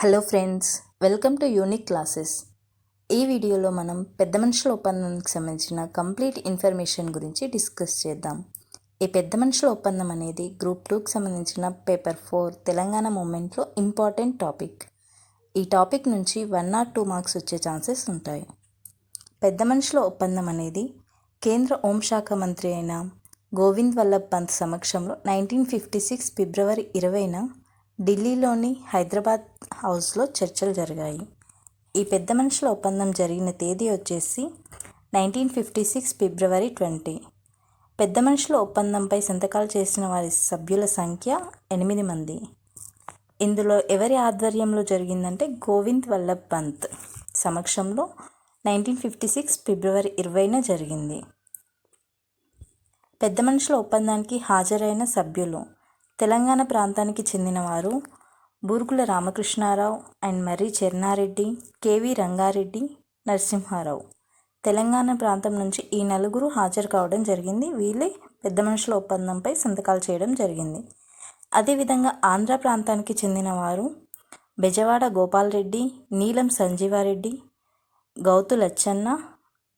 Hello friends welcome to unique classes ఈ వీడియోలో మనం పెద్ద మనుషుల ఒప్పందానికి సంబంధించిన కంప్లీట్ ఇన్ఫర్మేషన్ గురించి డిస్కస్ చేద్దాం. ఈ పెద్ద మనుషుల ఒప్పందం అనేది గ్రూప్ టూకి సంబంధించిన పేపర్ ఫోర్ తెలంగాణ మూమెంట్లో ఇంపార్టెంట్ టాపిక్. ఈ టాపిక్ నుంచి వన్ ఆర్ టూ మార్క్స్ వచ్చే ఛాన్సెస్ ఉంటాయి. పెద్ద మనుషుల ఒప్పందం అనేది కేంద్ర హోంశాఖ మంత్రి అయిన గోవింద్ వల్లభ్ పంత్ సమక్షంలో నైన్టీన్ ఫిఫ్టీ సిక్స్ ఫిబ్రవరి ఇరవైన ఢిల్లీలోని హైదరాబాద్ హౌస్లో చర్చలు జరిగాయి. ఈ పెద్ద మనుషుల ఒప్పందం జరిగిన తేదీ వచ్చేసి nineteen fifty six February twenty. పెద్ద మనుషుల ఒప్పందంపై సంతకాలు చేసిన వారి సభ్యుల సంఖ్య ఎనిమిది మంది. ఇందులో ఎవరి ఆధ్వర్యంలో జరిగిందంటే గోవింద్ వల్లభ్ పంత్ సమక్షంలో నైన్టీన్ ఫిఫ్టీ సిక్స్ ఫిబ్రవరి ఇరవైన జరిగింది. పెద్ద మనుషుల ఒప్పందానికి హాజరైన సభ్యులు తెలంగాణ ప్రాంతానికి చెందినవారు బూర్గుల రామకృష్ణారావు అండ్ మర్రి చెన్నారెడ్డి కేవీ రంగారెడ్డి నరసింహారావు. తెలంగాణ ప్రాంతం నుంచి ఈ నలుగురు హాజరు కావడం జరిగింది. వీళ్ళే పెద్ద మనుషుల ఒప్పందంపై సంతకాలు చేయడం జరిగింది. అదేవిధంగా ఆంధ్ర ప్రాంతానికి చెందినవారు బెజవాడ గోపాల్ రెడ్డి నీలం సంజీవారెడ్డి గౌతు లచ్చన్న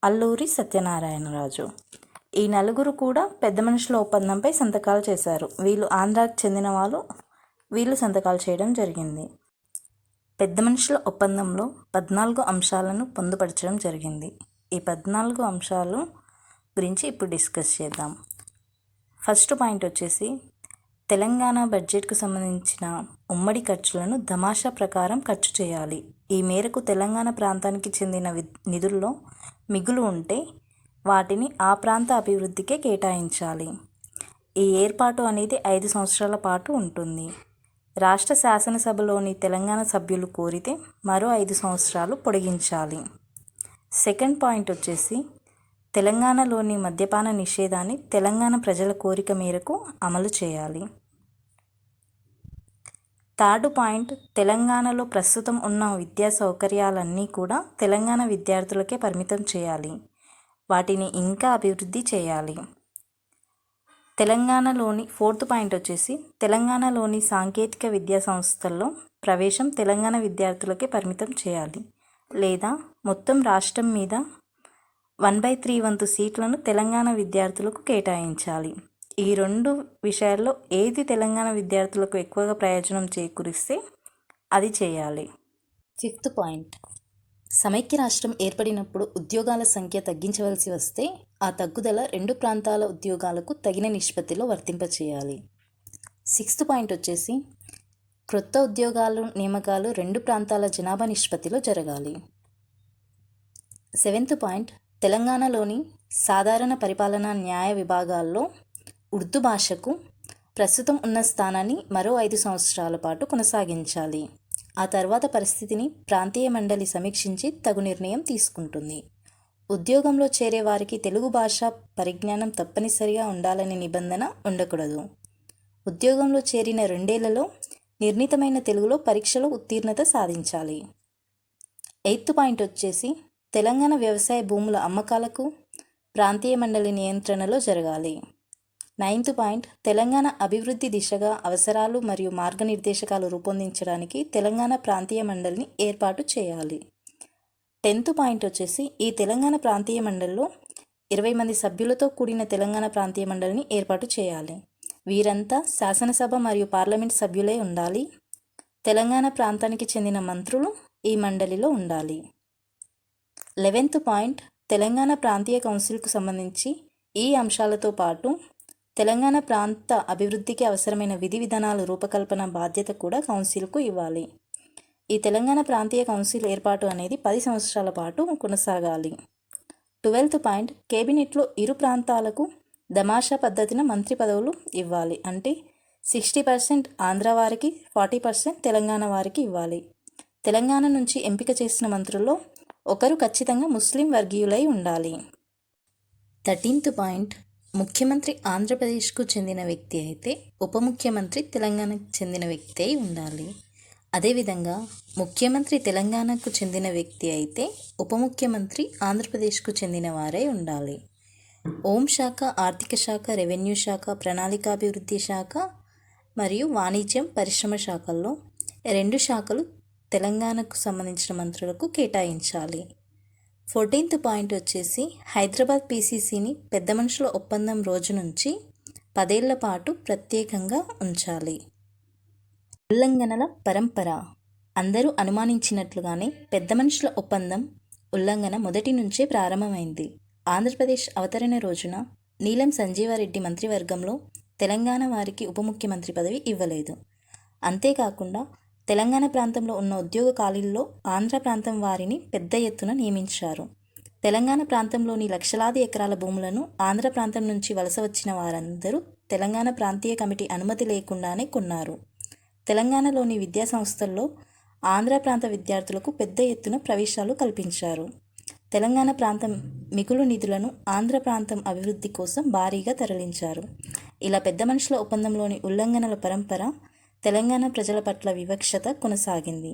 అల్లూరి సత్యనారాయణరాజు. ఈ నలుగురు కూడా పెద్ద మనుషుల ఒప్పందంపై సంతకాలు చేశారు. వీళ్ళు ఆంధ్రాకు చెందిన వాళ్ళు వీళ్ళు సంతకాలు చేయడం జరిగింది. పెద్ద మనుషుల ఒప్పందంలో పద్నాలుగు అంశాలను పొందుపరచడం జరిగింది. ఈ పద్నాలుగు అంశాలు గురించి ఇప్పుడు డిస్కస్ చేద్దాం. ఫస్ట్ పాయింట్ వచ్చేసి తెలంగాణ బడ్జెట్కు సంబంధించిన ఉమ్మడి ఖర్చులను ధమాషా ప్రకారం ఖర్చు చేయాలి. ఈ మేరకు తెలంగాణ ప్రాంతానికి చెందిన వి- నిధుల్లో మిగులు ఉంటే వాటిని ఆ ప్రాంత అభివృద్ధికే కేటాయించాలి. ఈ ఏర్పాటు అనేది ఐదు సంవత్సరాల పాటు ఉంటుంది. రాష్ట్ర శాసనసభలోని తెలంగాణ సభ్యులు కోరితే మరో ఐదు సంవత్సరాలు పొడిగించాలి. సెకండ్ పాయింట్ వచ్చేసి తెలంగాణలోని మద్యపాన నిషేధాన్ని తెలంగాణ ప్రజల కోరిక మేరకు అమలు చేయాలి. థర్డ్ పాయింట్ తెలంగాణలో ప్రస్తుతం ఉన్న విద్యా సౌకర్యాలన్నీ కూడా తెలంగాణ విద్యార్థులకే పరిమితం చేయాలి. వాటిని ఇంకా అభివృద్ధి చేయాలి. తెలంగాణలోని ఫోర్త్ పాయింట్ వచ్చేసి తెలంగాణలోని సాంకేతిక విద్యా సంస్థల్లో ప్రవేశం తెలంగాణ విద్యార్థులకే పరిమితం చేయాలి. లేదా మొత్తం రాష్ట్రం మీద వన్ బై త్రీ వంతు సీట్లను తెలంగాణ విద్యార్థులకు కేటాయించాలి. ఈ రెండు విషయాల్లో ఏది తెలంగాణ విద్యార్థులకు ఎక్కువగా ప్రయోజనం చేకూరిస్తే అది చేయాలి. Fifth point. సమైక్య రాష్ట్రం ఏర్పడినప్పుడు ఉద్యోగాల సంఖ్య తగ్గించవలసి వస్తే ఆ తగ్గుదల రెండు ప్రాంతాల ఉద్యోగాలకు తగిన నిష్పత్తిలో వర్తింపచేయాలి. సిక్స్త్ పాయింట్ వచ్చేసి క్రొత్త ఉద్యోగాలు నియామకాలు రెండు ప్రాంతాల జనాభా నిష్పత్తిలో జరగాలి. సెవెంత్ పాయింట్ తెలంగాణలోని సాధారణ పరిపాలనా న్యాయ విభాగాల్లో ఉర్దూ భాషకు ప్రస్తుతం ఉన్న స్థానాన్ని మరో ఐదు సంవత్సరాల పాటు కొనసాగించాలి. ఆ తర్వాత పరిస్థితిని ప్రాంతీయ మండలి సమీక్షించి తగు నిర్ణయం తీసుకుంటుంది. ఉద్యోగంలో చేరే వారికి తెలుగు భాష పరిజ్ఞానం తప్పనిసరిగా ఉండాలనే నిబంధన ఉండకూడదు. ఉద్యోగంలో చేరిన రెండేళ్ళలో నిర్ణీతమైన తెలుగులో పరీక్షలో ఉత్తీర్ణత సాధించాలి. ఎయిత్ పాయింట్ వచ్చేసి తెలంగాణ వ్యవసాయ భూముల అమ్మకాలకు ప్రాంతీయ మండలి నియంత్రణలో జరగాలి. నైన్త్ పాయింట్ తెలంగాణ అభివృద్ధి దిశగా అవసరాలు మరియు మార్గనిర్దేశకాలు రూపొందించడానికి తెలంగాణ ప్రాంతీయ మండలిని ఏర్పాటు చేయాలి. టెన్త్ పాయింట్ వచ్చేసి ఈ తెలంగాణ ప్రాంతీయ మండలిలో ఇరవై మంది సభ్యులతో కూడిన తెలంగాణ ప్రాంతీయ మండలిని ఏర్పాటు చేయాలి. వీరంతా శాసనసభ మరియు పార్లమెంట్ సభ్యులై ఉండాలి. తెలంగాణ ప్రాంతానికి చెందిన మంత్రులు ఈ మండలిలో ఉండాలి. లెవెన్త్ పాయింట్ తెలంగాణ ప్రాంతీయ కౌన్సిల్కు సంబంధించి ఈ అంశాలతో పాటు తెలంగాణ ప్రాంత అభివృద్ధికి అవసరమైన విధి విధానాల రూపకల్పన బాధ్యత కూడా కౌన్సిల్కు ఇవ్వాలి. ఈ తెలంగాణ ప్రాంతీయ కౌన్సిల్ ఏర్పాటు అనేది పది సంవత్సరాల పాటు కొనసాగాలి. ట్వెల్త్ పాయింట్ కేబినెట్లో ఇరు ప్రాంతాలకు దమాషా పద్ధతిన మంత్రి పదవులు ఇవ్వాలి. అంటే సిక్స్టీ పర్సెంట్ ఆంధ్ర వారికి ఫార్టీ పర్సెంట్ తెలంగాణ వారికి ఇవ్వాలి. తెలంగాణ నుంచి ఎంపిక చేసిన మంత్రుల్లో ఒకరు ఖచ్చితంగా ముస్లిం వర్గీయులై ఉండాలి. థర్టీన్త్ పాయింట్ ముఖ్యమంత్రి ఆంధ్రప్రదేశ్కు చెందిన వ్యక్తి అయితే ఉప ముఖ్యమంత్రి తెలంగాణకు చెందిన వ్యక్తి అయి ఉండాలి. అదేవిధంగా ముఖ్యమంత్రి తెలంగాణకు చెందిన వ్యక్తి అయితే ఉప ముఖ్యమంత్రి ఆంధ్రప్రదేశ్కు చెందిన వారై ఉండాలి. శాఖ ఆర్థిక శాఖ రెవెన్యూ శాఖ ప్రణాళికాభివృద్ధి శాఖ మరియు వాణిజ్యం పరిశ్రమ శాఖల్లో రెండు శాఖలు తెలంగాణకు సంబంధించిన మంత్రులకు కేటాయించాలి. ఫోర్టీన్త్ పాయింట్ వచ్చేసి హైదరాబాద్ పీసీసీని పెద్ద మనుషుల ఒప్పందం రోజు నుంచి పదేళ్ళ పాటు ప్రత్యేకంగా ఉంచాలి. ఉల్లంఘనల పరంపర. అందరూ అనుమానించినట్లుగానే పెద్ద మనుషుల ఒప్పందం ఉల్లంఘన మొదటి నుంచే ప్రారంభమైంది. ఆంధ్రప్రదేశ్ అవతరణ రోజున నీలం సంజీవారెడ్డి మంత్రివర్గంలో తెలంగాణ వారికి ఉప ముఖ్యమంత్రి పదవి ఇవ్వలేదు. అంతేకాకుండా తెలంగాణ ప్రాంతంలో ఉన్న ఉద్యోగ ఖాళీల్లో ఆంధ్ర ప్రాంతం వారిని పెద్ద ఎత్తున నియమించారు. తెలంగాణ ప్రాంతంలోని లక్షలాది ఎకరాల భూములను ఆంధ్ర ప్రాంతం నుంచి వలస వచ్చిన వారందరూ తెలంగాణ ప్రాంతీయ కమిటీ అనుమతి లేకుండానే కొన్నారు. తెలంగాణలోని విద్యా సంస్థల్లో ఆంధ్ర ప్రాంత విద్యార్థులకు పెద్ద ఎత్తున ప్రవేశాలు కల్పించారు. తెలంగాణ ప్రాంతం మిగులు నిధులను ఆంధ్ర ప్రాంతం అభివృద్ధి కోసం భారీగా తరలించారు. ఇలా పెద్ద మనుషుల ఒప్పందంలోని ఉల్లంఘనల పరంపర తెలంగాణ ప్రజల పట్ల వివక్షత కొనసాగింది.